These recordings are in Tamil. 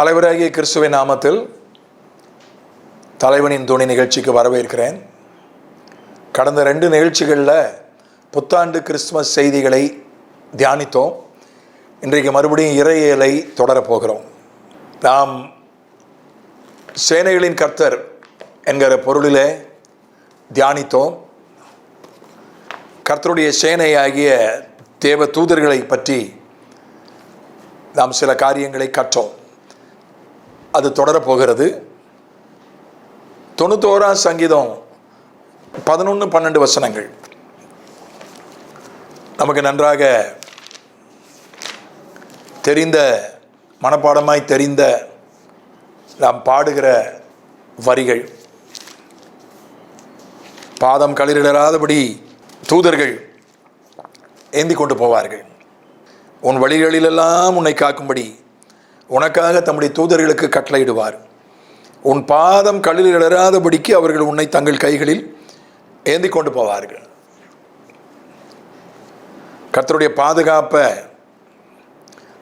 தலைவராகிய கிறிஸ்துவின் நாமத்தில் தலைவனின் துணை நிகழ்ச்சிக்கு வரவேற்கிறேன். கடந்த ரெண்டு நிகழ்ச்சிகளில் புத்தாண்டு கிறிஸ்துமஸ் செய்திகளை தியானித்தோம். இன்றைக்கு மறுபடியும் இறையலை தொடரப்போகிறோம் நாம் சேனைகளின் கர்த்தர் என்கிற பொருளிலே தியானித்தோம். கர்த்தருடைய சேனையாகிய தேவ தூதர்களை பற்றி நாம் சில காரியங்களை கற்றோம். அது தொடரப்போகிறது. தொண்ணூத்தோராம் சங்கீதம் பதினொன்று பன்னெண்டு வசனங்கள். நமக்கு நன்றாக தெரிந்த மனப்பாடமாய் தெரிந்த நாம் பாடுகிற வரிகள். பாதம் களிரிடராதபடி தூதர்கள் ஏந்தி கொண்டு போவார்கள். உன் வழிகளிலெல்லாம் உன்னை காக்கும்படி உனக்காக தம்முடைய தூதர்களுக்கு கட்டளையிடுவார். உன் பாதம் கல்லில் இடராதபடிக்கு அவர்கள் உன்னை தங்கள் கைகளில் ஏந்தி கொண்டு போவார்கள். கர்த்தருடைய பாதுகாப்பை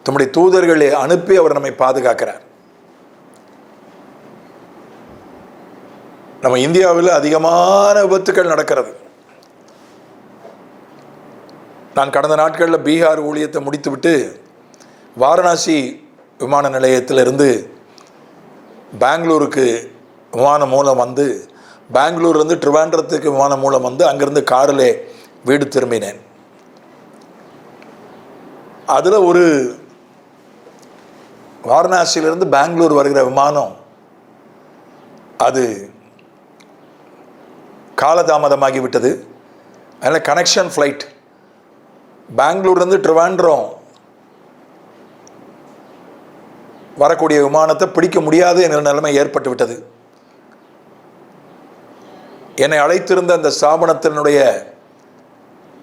தம்முடைய தூதர்களை அனுப்பி அவர் நம்மை பாதுகாக்கிறார். நம்ம இந்தியாவில் அதிகமான விபத்துக்கள் நடக்கிறது. நான் கடந்த நாட்களில் பீகார் ஊழியத்தை முடித்துவிட்டு வாரணாசி விமான நிலையத்திலிருந்து பெங்களூருக்கு விமானம் மூலம் வந்து பெங்களூர்லேருந்து ட்ரிவாண்ட்ரத்துக்கு விமானம் மூலம் வந்து அங்கேருந்து காரிலே வீடு திரும்பினேன். அதில் ஒரு வாரணாசியிலிருந்து பெங்களூர் வருகிற விமானம் அது காலதாமதமாகிவிட்டது. அதனால் கனெக்ஷன் ஃப்ளைட் பெங்களூர்லேருந்து ட்ரிவாண்ட்ரம் வரக்கூடிய விமானத்தை பிடிக்க முடியாது என்ற நிலைமை ஏற்பட்டு விட்டது. என்னை அழைத்திருந்த அந்த ஸ்தாபனத்தினுடைய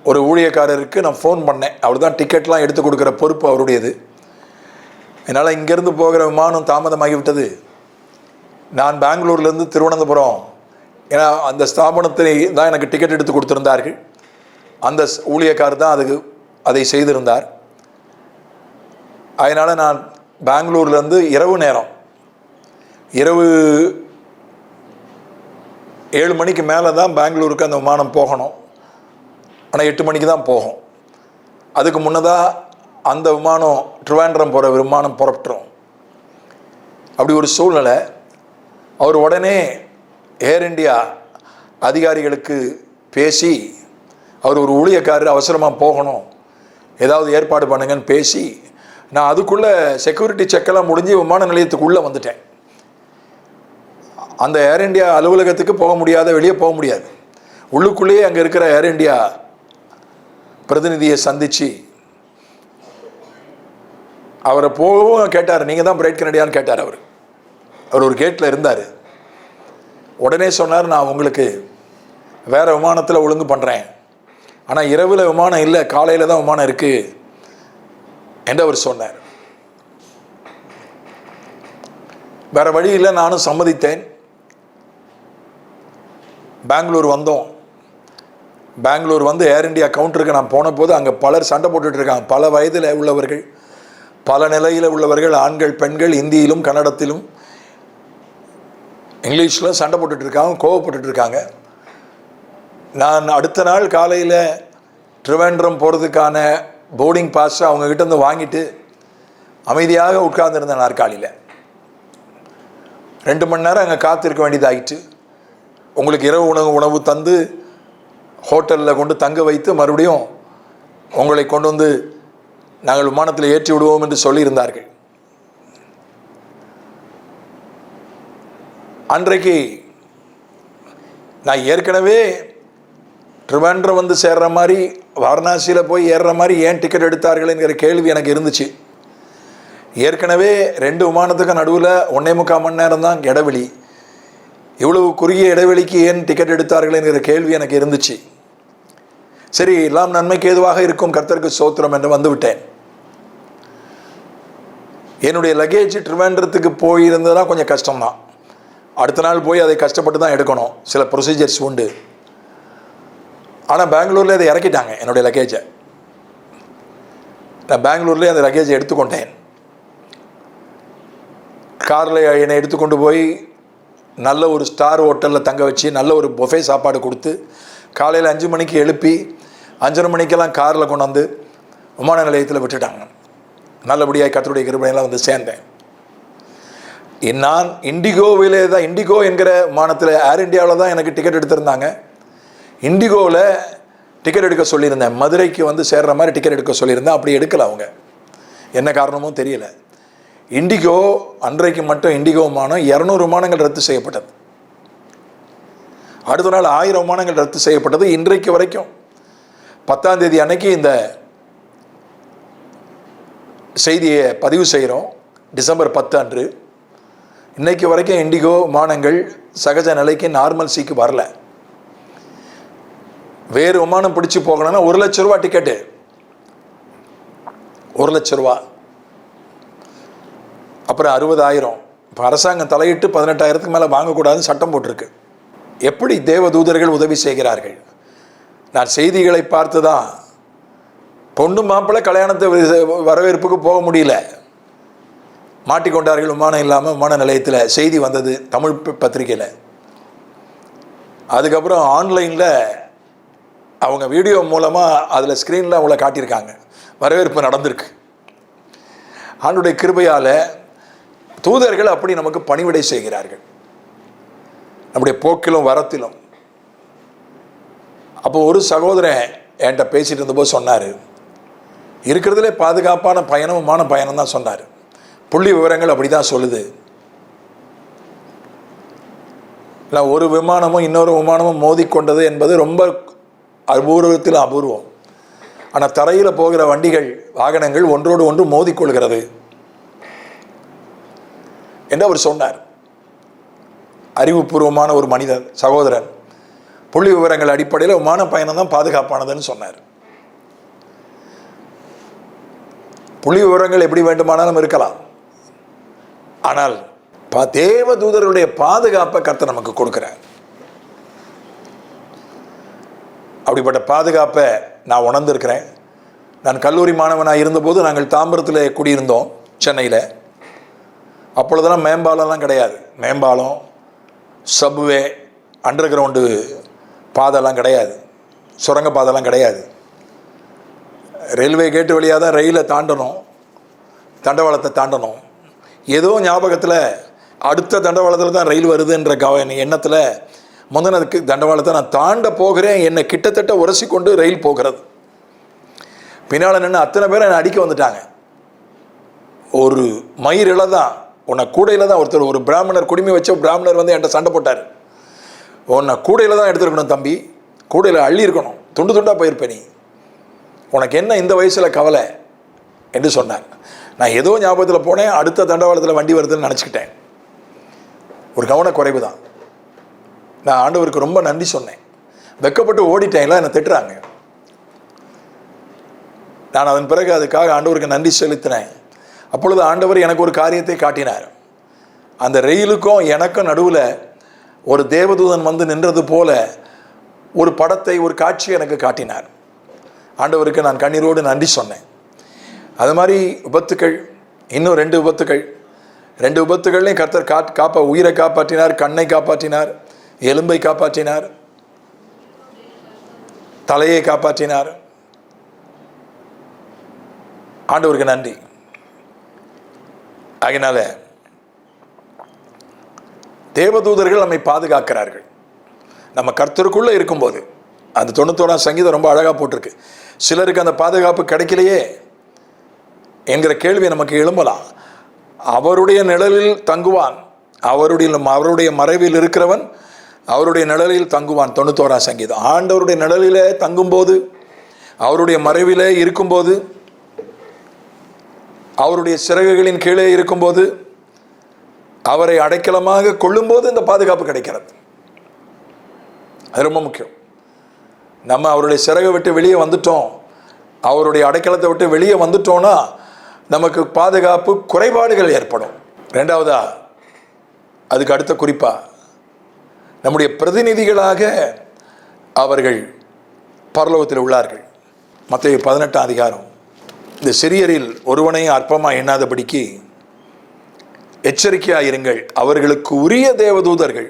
ஒரு ஊழியக்காரருக்கு நான் ஃபோன் பண்ணேன். அவர் தான் டிக்கெட்லாம் எடுத்து கொடுக்குற பொறுப்பு அவருடையது. என்னால் இங்கேருந்து போகிற விமானம் தாமதமாகிவிட்டது. நான் பெங்களூர்லேருந்து திருவனந்தபுரம் ஏன்னா அந்த ஸ்தாபனத்தை தான் எனக்கு டிக்கெட் எடுத்து கொடுத்துருந்தார்கள். அந்த ஊழியக்கார் தான் அதுக்கு அதை செய்திருந்தார். அதனால் நான் பெங்களூர்லேருந்து இரவு நேரம். இரவு ஏழு மணிக்கு மேலே தான் பெங்களூருக்கு அந்த விமானம் போகணும். ஆனால் எட்டு மணிக்கு தான் போகும். அதுக்கு முன்னதாக அந்த விமானம் ட்ரிவாண்ட்ரம் போகிற விமானம் புறப்பட்டுரும். அப்படி ஒரு சூழ்நிலை. அவர் உடனே ஏர் இண்டியா அதிகாரிகளுக்கு பேசி அவர் ஒரு ஊழியக்காரர் அவசரமாக போகணும். ஏதாவது ஏற்பாடு பண்ணுங்கன்னு பேசி நான் அதுக்குள்ளே செக்யூரிட்டி செக்கெல்லாம் முடிஞ்சு விமான நிலையத்துக்குள்ளே வந்துட்டேன். அந்த ஏர் இண்டியா அலுவலகத்துக்கு போக முடியாத வெளியே போக முடியாது. உள்ளுக்குள்ளேயே அங்கே இருக்கிற ஏர் இண்டியா பிரதிநிதியை சந்தித்து அவரை போகவும் கேட்டார். நீங்கள் தான் பிரைட் கனடியான்னு கேட்டார் அவர். அவர் ஒரு கேட்டில் இருந்தார். உடனே சொன்னார் நான் உங்களுக்கு வேறு விமானத்தில் ஒழுங்கு பண்ணுறேன் ஆனால் இரவில் விமானம் இல்லை காலையில் தான் விமானம் இருக்குது என்று அவர் சொன்னார் வேற வழியில் நானும் சம்மதித்தேன். பெங்களூர் வந்தோம். பெங்களூர் வந்து ஏர் இண்டியா கவுண்டருக்கு நான் போன போது அங்கே பலர் சண்டை போட்டுட்ருக்காங்க பல வயதில் உள்ளவர்கள் பல நிலையில் உள்ளவர்கள் ஆண்கள் பெண்கள் இந்தியிலும் கன்னடத்திலும் இங்கிலீஷில் சண்டை போட்டுட்ருக்காங்க இருக்காங்க இருக்காங்க. நான் அடுத்த நாள் காலையில் திருவேண்டரம் போகிறதுக்கான போர்டிங் பாஸ் அவங்கக்கிட்ட வந்து வாங்கிட்டு அமைதியாக உட்கார்ந்துருந்தேன் நாற்காலியில். ரெண்டு மணி நேரம் அங்கே காத்திருக்க வேண்டியதாகிட்டு உங்களுக்கு இரவு உணவு உணவு தந்து ஹோட்டலில் கொண்டு தங்க வைத்து மறுபடியும் உங்களை கொண்டு வந்து நாங்கள் விமானத்தில் ஏற்றி விடுவோம் என்று சொல்லியிருந்தார்கள். அன்றைக்கு நான் ஏற்கனவே ட்ரிவாண்ட்ரம் வந்து சேர்ற மாதிரி வாரணாசியில் போய் ஏறுற மாதிரி ஏன் டிக்கெட் எடுத்தார்கள் என்கிற கேள்வி எனக்கு இருந்துச்சு. ஏற்கனவே ரெண்டு விமானத்துக்கு நடுவில் ஒன்றே முக்கால் மணி நேரம் தான் இடைவெளி. இவ்வளவு குறுகிய இடைவெளிக்கு ஏன் டிக்கெட் எடுத்தார்கள் என்கிற கேள்வி எனக்கு இருந்துச்சு. சரி எல்லாம் நன்மைக்கு ஏதுவாக இருக்கும் கர்த்தருக்கு சோத்திரம் என்று வந்துவிட்டேன். என்னுடைய லக்கேஜ் ட்ரிவாண்டரத்துக்கு போயிருந்ததுனா கொஞ்சம் கஷ்டம்தான். அடுத்த நாள் போய் அதை கஷ்டப்பட்டு தான் எடுக்கணும். சில ப்ரொசீஜர்ஸ் உண்டு. ஆனால் பெங்களூரில் அதை இறக்கிட்டாங்க என்னுடைய லக்கேஜை நான் பெங்களூர்லேயே அந்த லக்கேஜை எடுத்துக்கொண்டேன் காரில் என்னை எடுத்துக்கொண்டு போய் நல்ல ஒரு ஸ்டார் ஹோட்டலில் தங்க வச்சு நல்ல ஒரு பொஃபே சாப்பாடு கொடுத்து காலையில் அஞ்சு மணிக்கு எழுப்பி அஞ்சரை மணிக்கெல்லாம் காரில் கொண்டு வந்து விமான நிலையத்தில் விட்டுட்டாங்க. நல்லபடியாக கத்தருடைய கிருபையெல்லாம் வந்து சேர்ந்தேன். நான் இண்டிகோவிலே தான் இண்டிகோ என்கிற விமானத்தில் ஏர் இந்தியாவில் தான் எனக்கு டிக்கெட் எடுத்திருந்தாங்க. இண்டிகோவில் டிக்கெட் எடுக்க சொல்லியிருந்தேன். மதுரைக்கு வந்து சேர்ற மாதிரி டிக்கெட் எடுக்க சொல்லியிருந்தேன். அப்படி எடுக்கல அவங்க. என்ன காரணமும் தெரியல. இண்டிகோ அன்றைக்கு மட்டும் இண்டிகோ விமானம் இரநூறு விமானங்கள் ரத்து செய்யப்பட்டது. அடுத்த நாள் ஆயிரம் விமானங்கள் ரத்து செய்யப்பட்டது இன்றைக்கு வரைக்கும். பத்தாம் தேதி அன்னைக்கு இந்த செய்தியை பதிவு செய்கிறோம். டிசம்பர் பத்து அன்று. இன்றைக்கு வரைக்கும் இண்டிகோ விமானங்கள் சகஜ நிலைக்கு நார்மல் சீக்கு வரல. வேறு விமானம் பிடிச்சி போகணும்னா ஒரு லட்ச ரூபா டிக்கெட்டு ஒரு லட்ச ரூபா. அப்புறம் அறுபதாயிரம். இப்போ அரசாங்கம் தலையிட்டு பதினெட்டாயிரத்துக்கு மேலே வாங்கக்கூடாதுன்னு சட்டம் போட்டிருக்கு. எப்படி தேவ தூதர்கள் உதவி செய்கிறார்கள்? நான் செய்திகளை பார்த்து தான் பொண்ணு மாப்பிள்ளை கல்யாணத்தை வரவேற்புக்கு போக முடியல. மாட்டிக்கொண்டார்கள் விமானம் இல்லாமல் விமான நிலையத்தில் செய்தி வந்தது தமிழ் பத்திரிகையில். அதுக்கப்புறம் ஆன்லைனில் அவங்க வீடியோ மூலமாக அதில் ஸ்க்ரீனில் அவங்கள காட்டியிருக்காங்க. வரவேற்பு நடந்திருக்கு. ஆண்டுடைய கிருபையால் தூதர்கள் அப்படி நமக்கு பணிவிடை செய்கிறார்கள். நம்முடைய போக்கிலும் வரத்திலும். அப்போ ஒரு சகோதரன் என்கிட்ட பேசிட்டு இருந்தபோது சொன்னார் இருக்கிறதுலே பாதுகாப்பான பயணமுமான பயணம் தான் சொன்னார். புள்ளி விவரங்கள் அப்படி தான் சொல்லுது. இல்லை ஒரு விமானமும் இன்னொரு விமானமும் மோதிக்கொண்டது என்பது ரொம்ப அபூர்வத்தில் அபூர்வம். ஆனால் தரையில் போகிற வண்டிகள் வாகனங்கள் ஒன்றோடு ஒன்று மோதிக்கொள்கிறது என்று அவர் சொன்னார். அறிவுபூர்வமான ஒரு மனிதர் சகோதரன். புள்ளி விவரங்கள் அடிப்படையில் விமான பயணம் தான் பாதுகாப்பானதுன்னு சொன்னார். புள்ளி விவரங்கள் எப்படி வேண்டுமானாலும் இருக்கலாம். ஆனால் தேவ தூதருடைய பாதுகாப்பை கர்த்தர் நமக்கு கொடுக்குறேன் அப்படிப்பட்ட பாதுகாப்பை நான் உணர்ந்திருக்கிறேன். நான் கல்லூரி மாணவனாக இருந்தபோது நாங்கள் தாம்பரத்தில் குடியிருந்தோம் சென்னையில். அப்பொழுதெல்லாம் மேம்பாலம்லாம் கிடையாது. மேம்பாலம் சப்வே அண்டர் கிரவுண்டு பாதைலாம் கிடையாது. சுரங்க பாதைலாம் கிடையாது. ரயில்வே கேட்டு வழியாக தான் ரயிலை தாண்டணும் தண்டவாளத்தை தாண்டணும். ஏதோ ஞாபகத்தில் அடுத்த தண்டவாளத்தில் தான் ரயில் வருதுன்ற கவ எண்ணத்தில் முந்தினதுக்கு தண்டவாளத்தை நான் தாண்ட போகிறேன். என்னை கிட்டத்தட்ட உரசி கொண்டு ரயில் போகிறது. பின்னால் நின்று அத்தனை பேரை என்னை அடிக்க வந்துட்டாங்க. ஒரு மயிரில் தான் உன்னை கூடையில் தான் ஒருத்தர் ஒரு பிராமணர் குடிமை வச்ச பிராமணர் வந்து என்கிட்ட சண்டை போட்டார். உன்னை கூடையில் தான் எடுத்துருக்கணும் தம்பி. கூடையில் அள்ளி இருக்கணும். துண்டு துண்டாக போயிருப்பேன் நீ. உனக்கு என்ன இந்த வயசில் கவலை? என்று சொன்னார். நான் ஏதோ ஞாபகத்தில் போனேன். அடுத்த தண்டவாளத்தில் வண்டி வருதுன்னு நினச்சிக்கிட்டேன். ஒரு கவனக்குறைவு தான். நான் ஆண்டவருக்கு ரொம்ப நன்றி சொன்னேன். வெக்கப்பட்டு ஓடிட்டேன்லாம் என்னை திட்டுறாங்க. நான் அதன் பிறகு அதுக்காக ஆண்டவருக்கு நன்றி செலுத்தினேன். அப்பொழுது ஆண்டவர் எனக்கு ஒரு காரியத்தை காட்டினார். அந்த ரெயிலுக்கும் எனக்கும் நடுவில் ஒரு தேவதூதன் வந்து நின்றது போல ஒரு படத்தை ஒரு காட்சி எனக்கு காட்டினார். ஆண்டவருக்கு நான் கண்ணீரோடு நன்றி சொன்னேன். அது மாதிரி விபத்துக்கள் இன்னும் ரெண்டு விபத்துக்கள். ரெண்டு விபத்துகள்லையும் கர்த்தர் கா காப்பா உயிரை காப்பாற்றினார் கண்ணை காப்பாற்றினார். எலும்பை காப்பாற்றினார். தலையை காப்பாற்றினார். ஆண்டவருக்கு நன்றி. அதனால தேவதூதர்கள் நம்மை பாதுகாக்கிறார்கள். நம்ம கர்த்தருக்குள்ளே இருக்கும்போது அந்த தொண்ணூத்தோராம் சங்கீதம் ரொம்ப அழகாக போட்டிருக்கு. சிலருக்கு அந்த பாதுகாப்பு கிடைக்கலையே என்கிற கேள்வி நமக்கு எழும்பலாம். அவருடைய நிழலில் தங்குவான். அவருடைய அவருடைய மறைவில் இருக்கிறவன் அவருடைய நிழலில் தங்குவான் தொண்ணூத்தோரா சங்கீதம். ஆண்டவருடைய நிழலிலே தங்கும்போது அவருடைய மறைவிலே இருக்கும்போது அவருடைய சிறகுகளின் கீழே இருக்கும்போது அவரை அடைக்கலமாக கொள்ளும்போது இந்த பாதுகாப்பு கிடைக்கிறது. அது ரொம்ப முக்கியம். நம்ம அவருடைய சிறகை விட்டு வெளியே வந்துட்டோம். அவருடைய அடைக்கலத்தை விட்டு வெளியே வந்துட்டோம்னா நமக்கு பாதுகாப்பு குறைபாடுகள் ஏற்படும். ரெண்டாவதா அதுக்கு அடுத்த குறிப்பாக நம்முடைய பிரதிநிதிகளாக அவர்கள் பரலோகத்தில் உள்ளார்கள். மற்ற பதினெட்டாம் அதிகாரம். இந்த சிறியரில் ஒருவனையும் அற்பமாக எண்ணாதபடிக்கு எச்சரிக்கையாக இருங்கள் அவர்களுக்கு உரிய தேவதூதர்கள்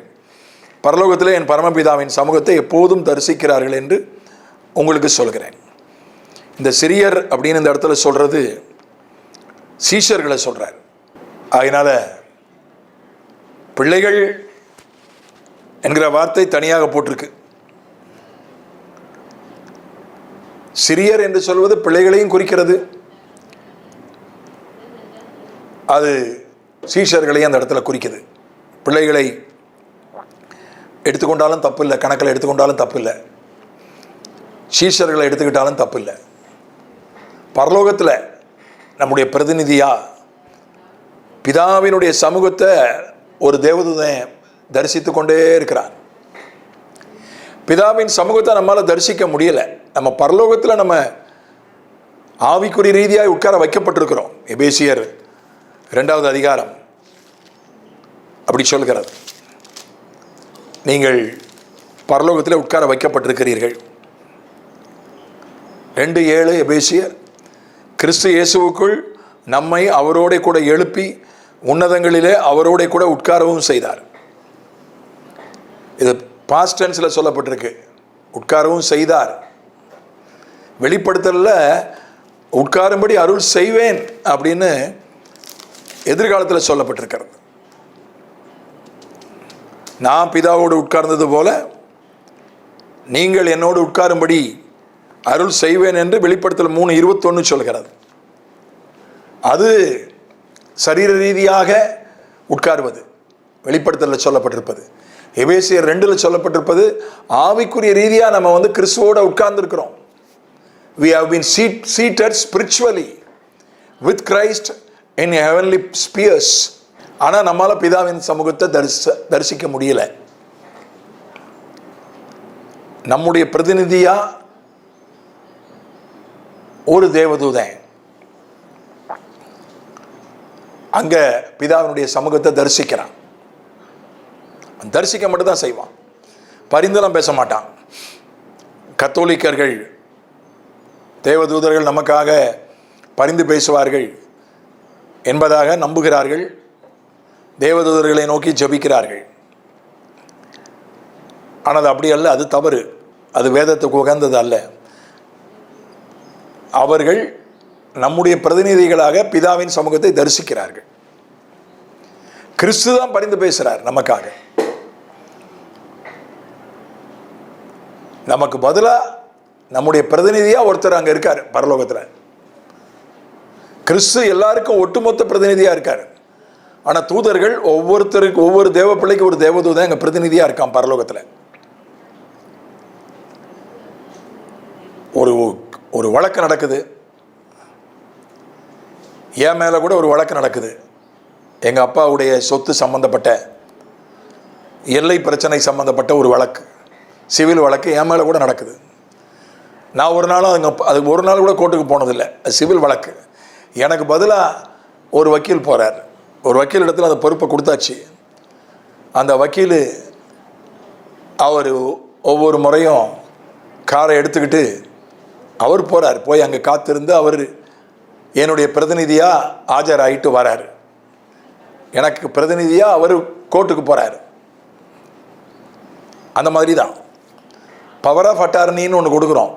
பரலோகத்தில் என் பரமபிதாவின் சமூகத்தை எப்போதும் தரிசிக்கிறார்கள் என்று உங்களுக்கு சொல்கிறேன். இந்த சிறியர் அப்படின்னு இந்த இடத்துல சொல்கிறது சீஷர்களை சொல்கிறார் அதனால் பிள்ளைகள் என்கிற வார்த்தை தனியாக போட்டிருக்கு. சிறியர் என்று சொல்வது பிள்ளைகளையும் குறிக்கிறது. அது சீஷர்களையும் அந்த இடத்துல குறிக்குது. பிள்ளைகளை எடுத்துக்கொண்டாலும் தப்பு இல்லை கணக்கில் எடுத்துக்கொண்டாலும் தப்பு இல்லை சீஷர்களை எடுத்துக்கிட்டாலும் தப்பு இல்லை பரலோகத்தில் நம்முடைய பிரதிநிதியாக பிதாவினுடைய சமூகத்தை ஒரு தேவதூதன் தரிசித்து கொண்டே இருக்கிறார். பிதாவின் சமூகத்தை நம்மளால் தரிசிக்க முடியல. நம்ம பரலோகத்தில் நம்ம ஆவிக்குறி ரீதியாக உட்கார வைக்கப்பட்டிருக்கிறோம். எபேசியர் ரெண்டாவது அதிகாரம் அப்படி சொல்கிறது. நீங்கள் பரலோகத்தில் உட்கார வைக்கப்பட்டிருக்கிறீர்கள். ரெண்டு ஏழு எபேசியர் கிறிஸ்து இயேசுவுக்குள் நம்மை அவரோட கூட எழுப்பி உன்னதங்களிலே அவரோட கூட உட்காரவும் செய்தார். இது பாஸ்ட் டென்ஸில் சொல்லப்பட்டிருக்கு. உட்காரவும் செய்தார். வெளிப்படுத்தலில் உட்காரும்படி அருள் செய்வேன் அப்படின்னு எதிர்காலத்தில் சொல்லப்பட்டிருக்கிறது. நான் பிதாவோடு உட்கார்ந்தது போல நீங்கள் என்னோடு உட்காரும்படி அருள் செய்வேன் என்று வெளிப்படுத்தல் மூணு இருபத்தொன்று சொல்கிறது. அது சரீர ரீதியாக உட்காருவது வெளிப்படுத்தலில் சொல்லப்பட்டிருப்பது. எபேசியர் ரெண்டில் சொல்லப்பட்டிருப்பது ஆவிக்குரிய ரீதியாக நம்ம வந்து கிறிஸ்துவோட உட்கார்ந்துருக்கிறோம். We have been seat seated spiritually with Christ in heavenly spheres ஆனால் நம்மளால் பிதாவின் சமூகத்தை தரிச தரிசிக்க முடியல. நம்முடைய பிரதிநிதியாக ஒரு தேவதூதன். அங்கே பிதாவினுடைய சமூகத்தை தரிசிக்கிறான். தரிசிக்க மட்டும் தான் செய்வான். பரிந்தெல்லாம் பேச மாட்டான். கத்தோலிக்கர்கள் தேவதூதர்கள் நமக்காக பரிந்து பேசுவார்கள் என்பதாக நம்புகிறார்கள். தேவதூதர்களை நோக்கி ஜபிக்கிறார்கள். ஆனால் அது அப்படி அல்ல அது தவறு. அது வேதத்துக்கு உகந்தது அல்ல. அவர்கள் நம்முடைய பிரதிநிதிகளாக பிதாவின் சமூகத்தை தரிசிக்கிறார்கள். கிறிஸ்து தான் பரிந்து பேசுறார் நமக்காக. நமக்கு பதிலாக நம்முடைய பிரதிநிதியாக ஒருத்தர் அங்கே இருக்கார் பரலோகத்தில். கிறிஸ்து எல்லாருக்கும் ஒட்டுமொத்த பிரதிநிதியாக இருக்கார். ஆனால் தூதர்கள் ஒவ்வொருத்தருக்கு ஒவ்வொரு தேவ பிள்ளைக்கு ஒரு தேவதூதன் எங்கள் பிரதிநிதியாக இருக்கான் பரலோகத்தில். ஒரு ஒரு வழக்கு நடக்குது. என் மேலே கூட ஒரு வழக்கு நடக்குது. எங்கள் அப்பாவுடைய சொத்து சம்பந்தப்பட்ட எல்லை பிரச்சனை சம்பந்தப்பட்ட ஒரு வழக்கு. சிவில் வழக்கு என் மேலே கூட நடக்குது. நான் ஒரு நாளும் அங்கே அது ஒரு நாள் கூட கோர்ட்டுக்கு போனதில்லை. அது சிவில் வழக்கு. எனக்கு பதிலாக ஒரு வக்கீல் போகிறார் ஒரு வக்கீல் இடத்துல அந்த பொறுப்பை கொடுத்தாச்சு. அந்த வக்கீல் அவர் ஒவ்வொரு முறையும் காரை எடுத்துக்கிட்டு அவர் போகிறார் போய் அங்கே காத்திருந்து அவர் என்னுடைய பிரதிநிதியாக ஆஜராகிட்டு வரார். எனக்கு பிரதிநிதியாக அவர் கோர்ட்டுக்கு போகிறாரு அந்த மாதிரி தான் பவர் ஆஃப் அட்டார்னின்னு ஒன்று கொடுக்குறோம்.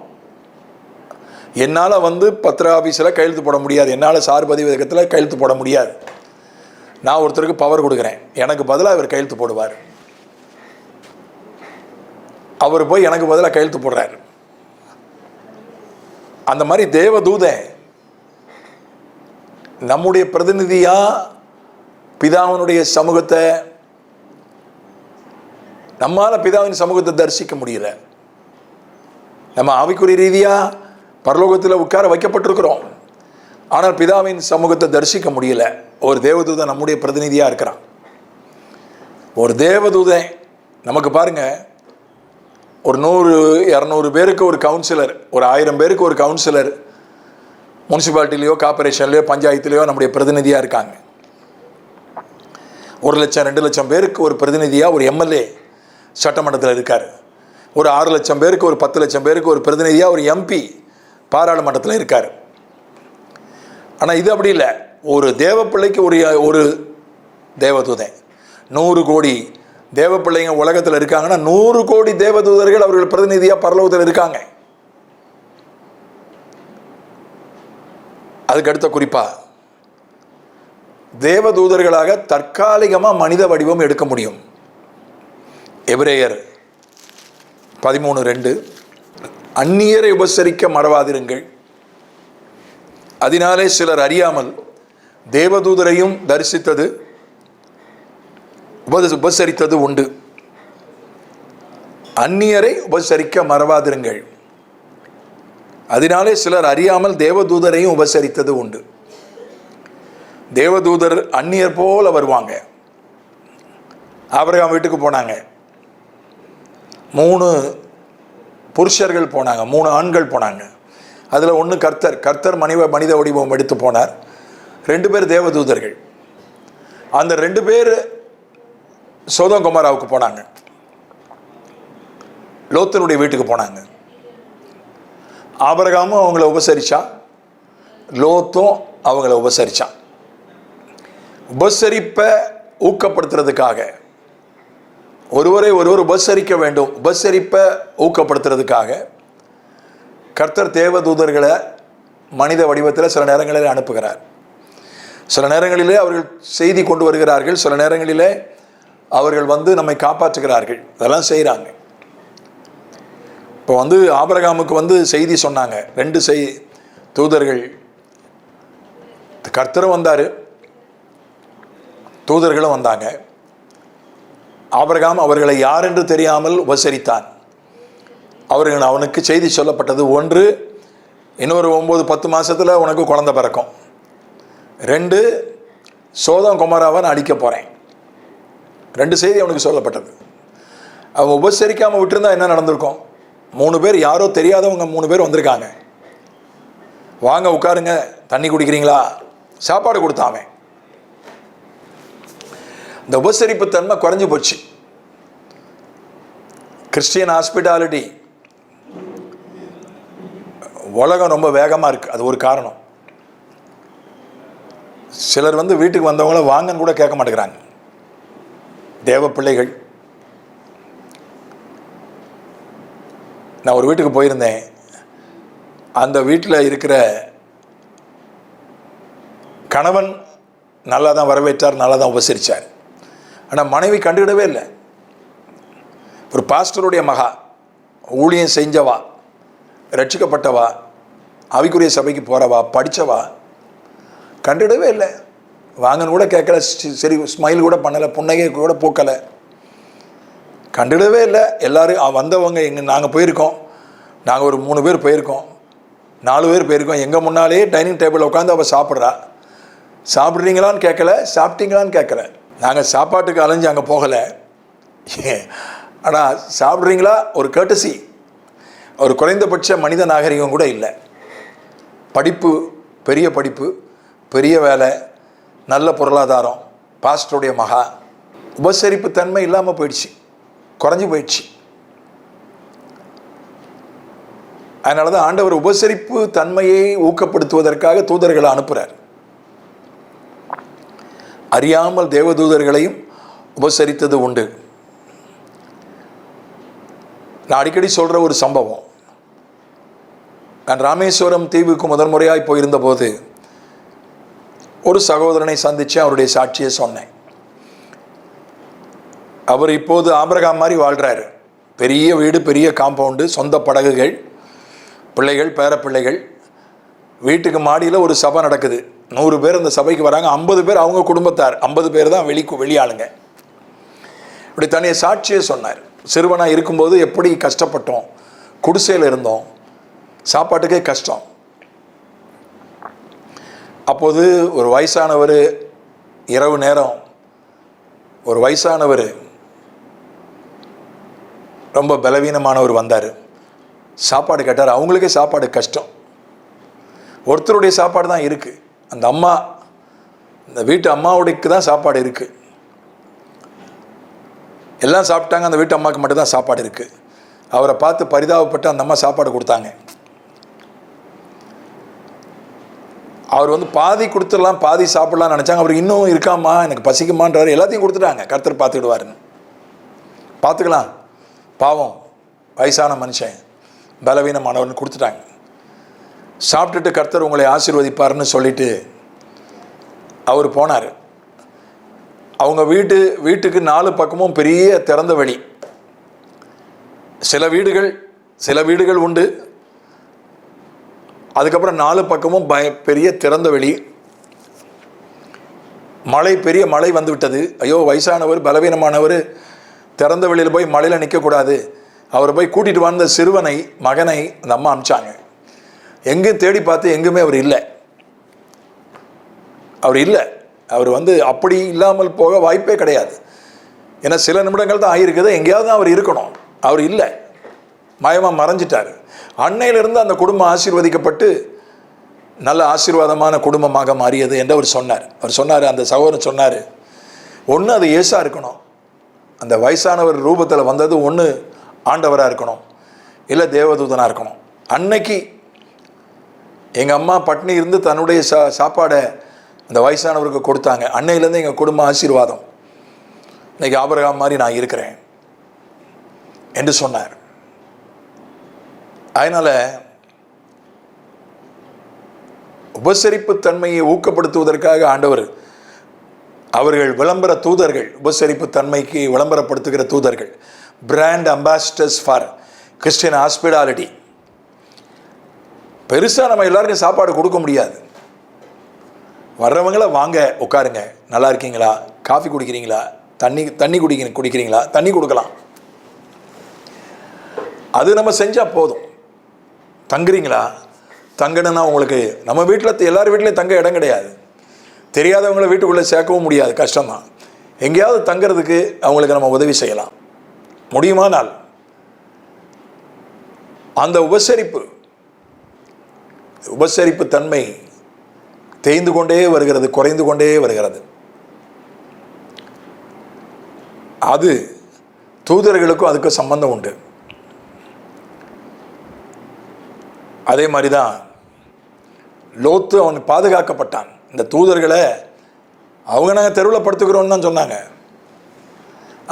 என்னால் வந்து பத்திர ஆஃபீஸில் கையெழுத்து போட முடியாது. என்னால் சார் பதிவகத்தில் கையெழுத்து போட முடியாது. நான் ஒருத்தருக்கு பவர் கொடுக்குறேன். எனக்கு பதிலாக இவர் கையெழுத்து போடுவார். அவர் போய் எனக்கு பதிலாக கையெழுத்து போடுறாரு. அந்த மாதிரி தேவதூதன் நம்முடைய பிரதிநிதியாக பிதாவினுடைய சமூகத்தை நம்மால் பிதாவின் சமூகத்தை தரிசிக்க முடியல. நம்ம ஆவிக்குரிய ரீதியாக பரலோகத்தில் உட்கார வைக்கப்பட்டிருக்கிறோம். ஆனால் பிதாவின் சமூகத்தை தரிசிக்க முடியல. ஒரு தேவதூதன் நம்முடைய பிரதிநிதியாக இருக்கிறான். ஒரு தேவதூதன் நமக்கு பாருங்க ஒரு நூறு இரநூறு பேருக்கு ஒரு கவுன்சிலர் ஒரு ஆயிரம் பேருக்கு ஒரு கவுன்சிலர் முனிசிபாலிட்டிலேயோ கார்பரேஷன்லையோ பஞ்சாயத்துலேயோ நம்முடைய பிரதிநிதியாக இருக்காங்க. ஒரு லட்சம் ரெண்டு லட்சம் பேருக்கு ஒரு பிரதிநிதியாக ஒரு எம்எல்ஏ சட்டமன்றத்தில் இருக்கார். ஒரு ஆறு லட்சம் பேருக்கு ஒரு பத்து லட்சம் பேருக்கு ஒரு பிரதிநிதியாக ஒரு எம்பி பாராளுமன்றத்தில் இருக்கார். ஆனால் இது அப்படி இல்லை. ஒரு தேவப்பிள்ளைக்கு ஒரு ஒரு தேவதூதன். நூறு கோடி தேவப்பிள்ளைங்க உலகத்தில் இருக்காங்கன்னா நூறு கோடி தேவதூதர்கள் அவர்கள் பிரதிநிதியாக பரலோகத்தில் இருக்காங்க. அதுக்கு அடுத்த தேவதூதர்களாக தற்காலிகமாக மனித வடிவம் எடுக்க முடியும். எபிரேயர் பதிமூணு ரெண்டு. அந்நியரை உபசரிக்க மறவாதிருங்கள். அதனாலே சிலர் அறியாமல் தேவதூதரையும் தரிசித்தது உபத உபசரித்தது உண்டு. அந்நியரை உபசரிக்க மறவாதிருங்கள். அதனாலே சிலர் அறியாமல் தேவதூதரையும் உபசரித்தது உண்டு. தேவதூதர் அந்நியர் போல வருவாங்க. ஆபிரகாம் வீட்டுக்கு போனாங்க. மூணு புருஷர்கள் போனாங்க மூணு ஆண்கள் போனாங்க. அதில் ஒன்று கர்த்தர் கர்த்தர் மனித மனித வடிவம் எடுத்து போனார். ரெண்டு பேர் தேவதூதர்கள். அந்த ரெண்டு பேர் சோதம் குமாராவுக்கு போனாங்க. லோத்தனுடைய வீட்டுக்கு போனாங்க. ஆபரகாமும் அவங்கள உபசரித்தான் லோத்தும் அவங்கள உபசரித்தான் உபசரிப்பை ஊக்கப்படுத்துறதுக்காக ஒருவரை ஒருவர் உபசரிக்க வேண்டும். உபசரிப்பை ஊக்கப்படுத்துறதுக்காக கர்த்தர் தேவதூதர்களை மனித வடிவத்தில் சில நேரங்களில் அனுப்புகிறார். சில நேரங்களிலே அவர்கள் செய்தி கொண்டு வருகிறார்கள். சில நேரங்களிலே அவர்கள் வந்து நம்மை காப்பாற்றுகிறார்கள். இதெல்லாம் செய்கிறாங்க இப்போ வந்து ஆபரகாமுக்கு வந்து செய்தி சொன்னாங்க. ரெண்டு செய் தூதர்கள். கர்த்தரும் வந்தார். தூதர்களும் வந்தாங்க. ஆபரகாம் அவர்களை யார் என்று தெரியாமல் உபசரித்தான். அவர்கள் அவனுக்கு செய்தி சொல்லப்பட்டது ஒன்று இன்னொரு ஒம்பது பத்து மாதத்தில் உனக்கு குழந்தை பிறக்கும். ரெண்டு சோதம் குமாராவை நான் அடிக்க போகிறேன் ரெண்டு செய்தி அவனுக்கு சொல்லப்பட்டது. அவன் உபசரிக்காமல் விட்டுருந்தா என்ன நடந்திருக்கும்? மூணு பேர் யாரோ தெரியாதவங்க மூணு பேர் வந்திருக்காங்க. வாங்க உட்காருங்க தண்ணி குடிக்கிறீங்களா? சாப்பாடு கொடுத்தாமே இந்த உபசரிப்பு தன்மை குறைஞ்சு போச்சு. கிறிஸ்டியன் ஹாஸ்பிட்டாலிட்டி உலகம் ரொம்ப வேகமாக இருக்குது அது ஒரு காரணம். சிலர் வந்து வீட்டுக்கு வந்தவங்கள வாங்கன்னு கூட கேட்க மாட்டேங்கிறாங்க. தேவ பிள்ளைகள். நான் ஒரு வீட்டுக்கு போயிருந்தேன். அந்த வீட்டில் இருக்கிற கணவன் நல்லா தான் வரவேற்றார் நல்லா தான் உபசரித்தார் ஆனால் மனைவி கண்டுக்கிடவே இல்லை. ஒரு பாஸ்டருடைய மகா ஊழியம் செஞ்சவா ரட்சிக்கப்பட்டவா அவிக்குரிய சபைக்கு போகிறவா படித்தவா கண்டுடவே இல்லை. வாங்கன்னு கூட கேட்கல சி- சரி ஸ்மைல் கூட பண்ணலை புன்னகை கூட போக்கலை. கண்டுடவே இல்லை. எல்லாரும் வந்தவங்க எங்கள் நாங்கள் போயிருக்கோம். நாங்கள் ஒரு மூணு பேர் போயிருக்கோம். நாலு பேர் போயிருக்கோம். எங்கள் முன்னாலே டைனிங் டேபிளில் உட்காந்து அவள் சாப்பிட்றா. சாப்பிட்றீங்களான்னு கேட்கல சாப்பிட்டீங்களான்னு கேட்கல. நாங்கள் சாப்பாட்டுக்கு அலைஞ்சு அங்கே போகலை. ஆனால் சாப்பிட்றீங்களா? ஒரு கேட்டசி ஒரு குறைந்தபட்ச மனித நாகரிகம் கூட இல்லை. படிப்பு பெரிய படிப்பு பெரிய வேலை நல்ல பொருளாதாரம் பாஸ்டருடைய மகா. உபசரிப்பு தன்மை இல்லாமல் போயிடுச்சு. குறைஞ்சு போயிடுச்சு. அதனால தான் ஆண்டவர் உபசரிப்பு தன்மையை ஊக்கப்படுத்துவதற்காக தூதர்களை அனுப்புகிறார் அறியாமல் தேவதூதர்களையும் உபசரித்தது உண்டு. நான் அடிக்கடி சொல்கிற ஒரு சம்பவம். நான் ராமேஸ்வரம் தீவுக்கு முதல் முறையாக போயிருந்த ஒரு சகோதரனை சந்தித்து அவருடைய சாட்சியை சொன்னேன். அவர் இப்போது ஆபிரகாம் மாதிரி வாழ்கிறாரு பெரிய வீடு பெரிய காம்பவுண்டு சொந்த படகுகள் பிள்ளைகள் பேரப்பிள்ளைகள். வீட்டுக்கு மாடியில் ஒரு சபை நடக்குது. நூறு பேர் அந்த சபைக்கு வராங்க ஐம்பது பேர் அவங்க குடும்பத்தார் ஐம்பது பேர் தான் வெளி வெளியாளுங்க. இப்படி தனிய சாட்சியை சொன்னார். சிறுவனாக இருக்கும்போது எப்படி கஷ்டப்பட்டோம்? குடிசையில் இருந்தோம். சாப்பாட்டுக்கே கஷ்டம். அப்போது ஒரு வயசானவர் இரவு நேரம் ஒரு வயசானவர் ரொம்ப பலவீனமானவர் வந்தார். சாப்பாடு கேட்டார் அவங்களுக்கே சாப்பாடு கஷ்டம். ஒருத்தருடைய சாப்பாடு தான் இருக்குது அந்த அம்மா இந்த வீட்டு அம்மாவுடைக்கு தான் சாப்பாடு இருக்குது எல்லாம் சாப்பிட்டாங்க அந்த வீட்டு அம்மாவுக்கு மட்டும்தான் சாப்பாடு இருக்குது அவரை பார்த்து பரிதாபப்பட்டு அந்த அம்மா சாப்பாடு கொடுத்தாங்க. அவர் வந்து பாதி கொடுத்துடலாம் பாதி சாப்பிடலாம்னு நினச்சாங்க. அவர் இன்னும் இருக்காமா எனக்கு பசிக்குமான்றாரு. எல்லாத்தையும் கொடுத்துட்டாங்க. கருத்தர் பார்த்துக்கிடுவாருன்னு. பார்த்துக்கலாம். பாவம் வயசான மனுஷன் பலவீனமானவர்னு கொடுத்துட்டாங்க. சாப்பிட்டுட்டு கர்த்தர் உங்களை ஆசீர்வதிப்பார்னு சொல்லிட்டு அவர் போனார். அவங்க வீட்டு வீட்டுக்கு நாலு பக்கமும் பெரிய திறந்த வெளி. சில வீடுகள் சில வீடுகள் உண்டு. அதுக்கப்புறம் நாலு பக்கமும் பய பெரிய திறந்த வெளி. மழை பெரிய மழை வந்துவிட்டது. ஐயோ வயசானவர் பலவீனமானவர் திறந்த வெளியில் போய் மழையில் நிற்கக்கூடாது. அவரை போய் கூட்டிகிட்டு வந்த சிறுவனை மகனை அந்த அம்மா அனுப்பிச்சாங்க. எங்கேயும் தேடி பார்த்து எங்குமே அவர் இல்லை. அவர் இல்லை. அவர் வந்து அப்படி இல்லாமல் போக வாய்ப்பே கிடையாது. ஏன்னா சில நிமிடங்கள் தான் ஆகியிருக்குது. எங்கேயாவது தான் அவர் இருக்கணும். அவர் இல்லை. மயமாக மறைஞ்சிட்டார். அன்னையிலிருந்து அந்த குடும்பம் ஆசீர்வதிக்கப்பட்டு நல்ல ஆசீர்வாதமான குடும்பமாக மாறியது என்று அவர் சொன்னார். அவர் சொன்னார் அந்த சகோதரன் சொன்னார் ஒன்று அது ஏசாக இருக்கணும். அந்த வயசானவர் ரூபத்தில் வந்தது ஒன்று ஆண்டவராக இருக்கணும். இல்லை தேவதூதனாக இருக்கணும். அன்னைக்கு எங்கள் அம்மா பட்னி இருந்து தன்னுடைய சா சாப்பாடை அந்த வயசானவருக்கு கொடுத்தாங்க. அன்னையிலேருந்து எங்கள் குடும்ப ஆசீர்வாதம். இன்னைக்கு ஆபரகம் மாதிரி நான் இருக்கிறேன் என்று சொன்னார். அதனால் உபசரிப்பு தன்மையை ஊக்கப்படுத்துவதற்காக ஆண்டவர் அவர்கள் விளம்பர தூதர்கள் உபசரிப்பு தன்மைக்கு விளம்பரப்படுத்துகிற தூதர்கள் brand ambassadors for Christian hospitality பெருசாக நம்ம எல்லாருக்கும் சாப்பாடு கொடுக்க முடியாது. வர்றவங்கள வாங்க உட்காருங்க. நல்லா இருக்கீங்களா? காஃபி குடிக்கிறீங்களா? தண்ணி தண்ணி குடிக்க குடிக்கிறீங்களா? தண்ணி கொடுக்கலாம். அது நம்ம செஞ்சால் போதும். தங்குறீங்களா? தங்கணும்னா உங்களுக்கு நம்ம வீட்டில் எல்லார் வீட்லேயும் தங்க இடம் கிடையாது. தெரியாதவங்கள வீட்டுக்குள்ளே சேர்க்கவும் முடியாது கஷ்டம்தான். எங்கேயாவது தங்குறதுக்கு அவங்களுக்கு நம்ம உதவி செய்யலாம். முடியுமானால் அந்த உபசரிப்பு உபசரிப்பு தன்மை தேய்ந்து கொண்டே வருகிறது குறைந்து கொண்டே வருகிறது. அது தூதர்களுக்கும் அதுக்கும் சம்பந்தம் உண்டு. அதே மாதிரி தான் லோத்து அவன் பாதுகாக்கப்பட்டான். இந்த தூதர்களை அவங்க நாங்கள் தெருவில் படுத்துக்கிறோன்னு தான் சொன்னாங்க.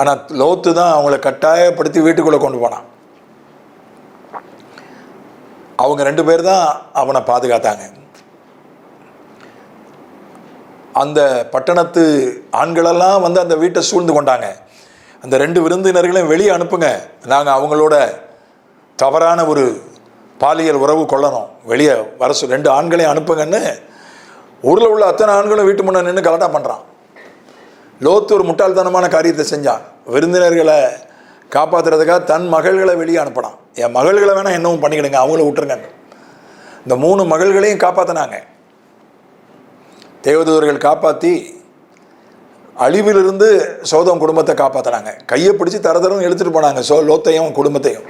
ஆனால் லோத்து தான் அவங்கள கட்டாயப்படுத்தி வீட்டுக்குள்ளே கொண்டு போனான். அவங்க ரெண்டு பேர் தான் அவனை பாதுகாத்தாங்க. அந்த பட்டணத்து ஆண்களெல்லாம் வந்து அந்த வீட்டை சூழ்ந்து கொண்டாங்க. அந்த ரெண்டு விருந்தினர்களையும் வெளியே அனுப்புங்க. நாங்கள் அவங்களோட தவறான ஒரு பாலியல் உறவு கொள்ளணும். வெளியே வர சொல் ரெண்டு ஆண்களையும் அனுப்புங்கன்னு ஊரில் உள்ள அத்தனை ஆண்களும் வீட்டு முன்னே நின்று கலட்டா பண்ணுறான் லோத்து ஒரு முட்டாள்தனமான காரியத்தை செஞ்சான். விருந்தினர்களை காப்பாற்றுறதுக்காக தன் மகள்களை வெளியே அனுப்பினான். என் மகள்களை வேணால் என்னவும் பண்ணிக்கிடுங்க அவங்கள விட்டுருங்க. இந்த மூணு மகள்களையும் காப்பாற்றினாங்க தேவதூதர்கள் காப்பாற்றி அழிவிலிருந்து சோதம் குடும்பத்தை காப்பாற்றினாங்க கையை பிடிச்சி தர தரம் இழுத்துட்டு போனாங்க சோ லோத்தையும் குடும்பத்தையும்.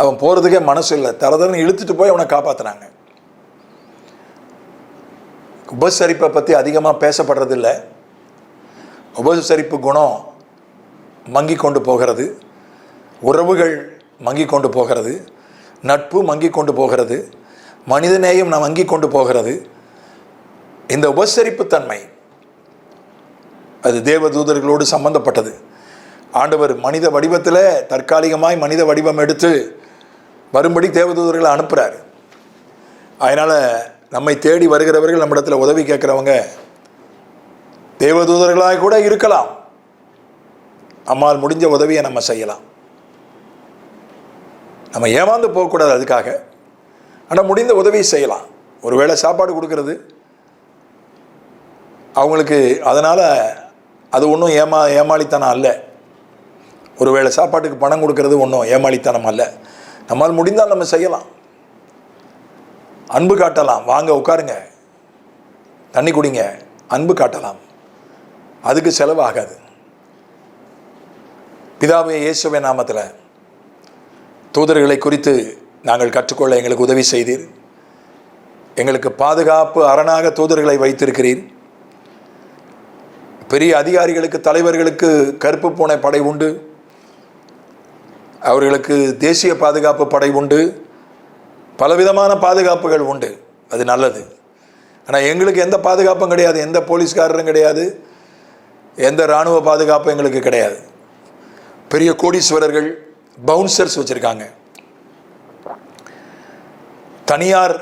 அவன் போகிறதுக்கே மனசு இல்லை. தரதரன்னு இழுத்துட்டு போய் அவனை காப்பாற்றினாங்க உபசரிப்பை பற்றி அதிகமாக பேசப்படுறதில்ல. உபசரிப்பு குணம் மங்கி கொண்டு போகிறது. உறவுகள் மங்கி கொண்டு போகிறது நட்பு மங்கி கொண்டு போகிறது மனிதநேயம் நான் மங்கி கொண்டு போகிறது. இந்த உபசரிப்பு தன்மை அது தேவதூதர்களோடு சம்பந்தப்பட்டது. ஆண்டவர் மனித வடிவத்தில் தற்காலிகமாய் மனித வடிவம் எடுத்து வரும்படி தேவதூதர்களை அனுப்புகிறார் அதனால் நம்மை தேடி வருகிறவர்கள் நம்மிடத்தில் உதவி கேட்குறவங்க தேவதூதர்களாக கூட இருக்கலாம். நம்மால் முடிஞ்ச உதவியை நம்ம செய்யலாம். நம்ம ஏமாந்து போகக்கூடாது அதுக்காக. ஆனால் முடிந்த உதவி செய்யலாம். ஒருவேளை சாப்பாடு கொடுக்கறது. அவங்களுக்கு அதனால் அது ஒன்றும் ஏமா ஏமாளித்தனம் அல்ல. ஒருவேளை சாப்பாட்டுக்கு பணம் கொடுக்கறது ஒன்றும் ஏமாளித்தனம் அல்ல. நம்மால் முடிந்தால் நம்ம செய்யலாம். அன்பு காட்டலாம். வாங்க உட்காருங்க. தண்ணி குடிங்க. அன்பு காட்டலாம். அதுக்கு செலவாகாது பிதாவே இயேசுவே நாமத்தில் தூதர்களை குறித்து நாங்கள் கற்றுக்கொள்ள எங்களுக்கு உதவி செய்தீர். எங்களுக்கு பாதுகாப்பு அரணாக தூதர்களை வைத்திருக்கிறீர். பெரிய அதிகாரிகளுக்கு தலைவர்களுக்கு கருப்பு பூனை படை உண்டு. அவர்களுக்கு தேசிய பாதுகாப்பு படை உண்டு. பலவிதமான பாதுகாப்புகள் உண்டு. அது நல்லது. ஆனால் எங்களுக்கு எந்த பாதுகாப்பும் கிடையாது. எந்த போலீஸ்காரரும் கிடையாது. எந்த இராணுவ பாதுகாப்பும் எங்களுக்கு கிடையாது. பெரிய கோடீஸ்வரர்கள் பவுன்சர்ஸ் வச்சுருக்காங்க. தனியார்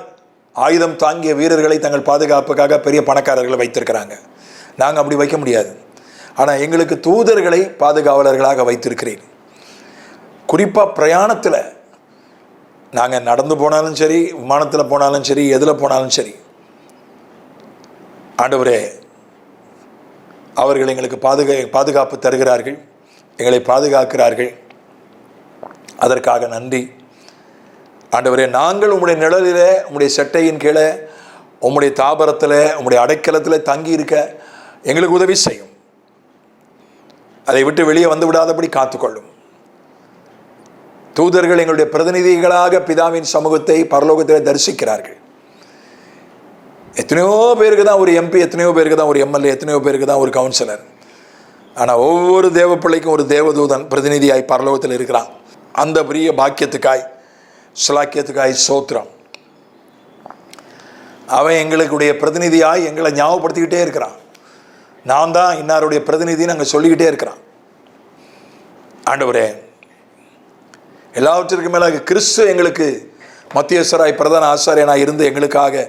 ஆயுதம் தாங்கிய வீரர்களை தங்கள் பாதுகாப்புக்காக பெரிய பணக்காரர்களை வைத்திருக்கிறாங்க. நாங்கள் அப்படி வைக்க முடியாது. ஆனால் எங்களுக்கு தூதர்களை பாதுகாவலர்களாக வைத்திருக்கிறேன். குறிப்பாக பிரயாணத்தில் நாங்கள் நடந்து போனாலும் சரி விமானத்தில் போனாலும் சரி எதில் போனாலும் சரி ஆண்டவரே அவர்கள் எங்களுக்கு பாதுகா பாதுகாப்பு தருகிறார்கள் எங்களை பாதுகாக்கிறார்கள். அதற்காக நன்றி. ஆண்டவரே நாங்கள் உம்முடைய நிழலிலே உம்முடைய செட்டையின் கீழே உம்முடைய தாபரத்தில் உம்முடைய அடைக்கலத்தில் தங்கி இருக்க எங்களுக்கு உதவி செய்யும். அதை விட்டு வெளியே வந்து விடாதபடி காத்துக்கொள்ளும். தூதர்கள் எங்களுடைய பிரதிநிதிகளாக பிதாவின் சமூகத்தை பரலோகத்தில் தரிசிக்கிறார்கள். எத்தனையோ பேருக்கு தான் ஒரு எம்பி எத்தனையோ பேருக்கு தான் ஒரு எம்எல்ஏ எத்தனையோ பேருக்கு தான் ஒரு கவுன்சிலர் ஆனால் ஒவ்வொரு தேவ பிள்ளைக்கும் ஒரு தேவதூதன் பிரதிநிதியாய் பரலோகத்தில் இருக்கிறான். அந்த பெரிய பாக்கியத்துக்காய் சிலாக்கியத்துக்காய் சோத்திரம். அவன் எங்களுடைய பிரதிநிதியாய் எங்களை ஞாபகப்படுத்திக்கிட்டே இருக்கிறான். நான் தான் இன்னாருடைய பிரதிநிதின்னு அங்கே சொல்லிக்கிட்டே இருக்கிறான். ஆண்டவரே எல்லாவற்றிற்கும் மேலாக கிறிஸ்து எங்களுக்கு மத்தியஸ்வராய் பிரதான ஆசாரியனாக இருந்து எங்களுக்காக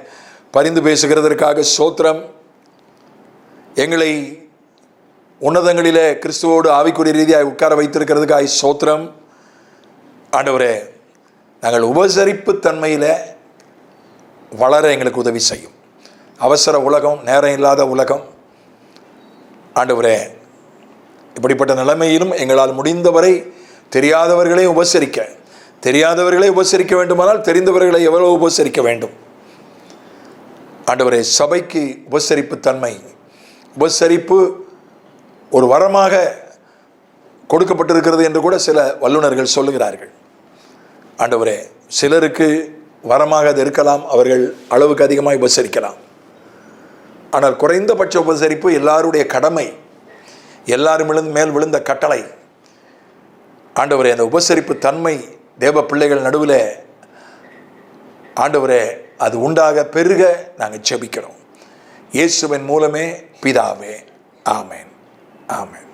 பரிந்து பேசுகிறதற்காக சோத்திரம். எங்களை உன்னதங்களிலே கிறிஸ்துவோடு ஆவிக்குரிய ரீதியாக உட்கார வைத்திருக்கிறதுக்காக சோத்திரம். ஆண்டவரே நாங்கள் உபசரிப்பு தன்மையில் வளர எங்களுக்கு உதவி செய்யும். அவசர உலகம் நேரம் இல்லாத உலகம். ஆண்டவரே இப்படிப்பட்ட நிலைமையிலும் எங்களால் முடிந்தவரை தெரியாதவர்களை உபசரிக்க தெரியாதவர்களை உபசரிக்க வேண்டுமானால் தெரிந்தவர்களை எவ்வளவு உபசரிக்க வேண்டும்? ஆண்டவரே சபைக்கு உபசரிப்பு தன்மை உபசரிப்பு ஒரு வரமாக கொடுக்கப்பட்டிருக்கிறது என்று கூட சில வல்லுநர்கள் சொல்லுகிறார்கள். ஆண்டவரே சிலருக்கு வரமாக அது இருக்கலாம் அவர்கள் அளவுக்கு அதிகமாக உபசரிக்கலாம். ஆனால் குறைந்தபட்ச உபசரிப்பு எல்லாருடைய கடமை எல்லாரும் விழுந்து மேல் விழுந்த கட்டளை. ஆண்டவரே அந்த உபசரிப்பு தன்மை தேவ பிள்ளைகள் நடுவில் ஆண்டவரே அது உண்டாக பெருக நாங்கள் செபிக்கிறோம் இயேசுவின் மூலமே பிதாவே. ஆமேன். ஆமேன்.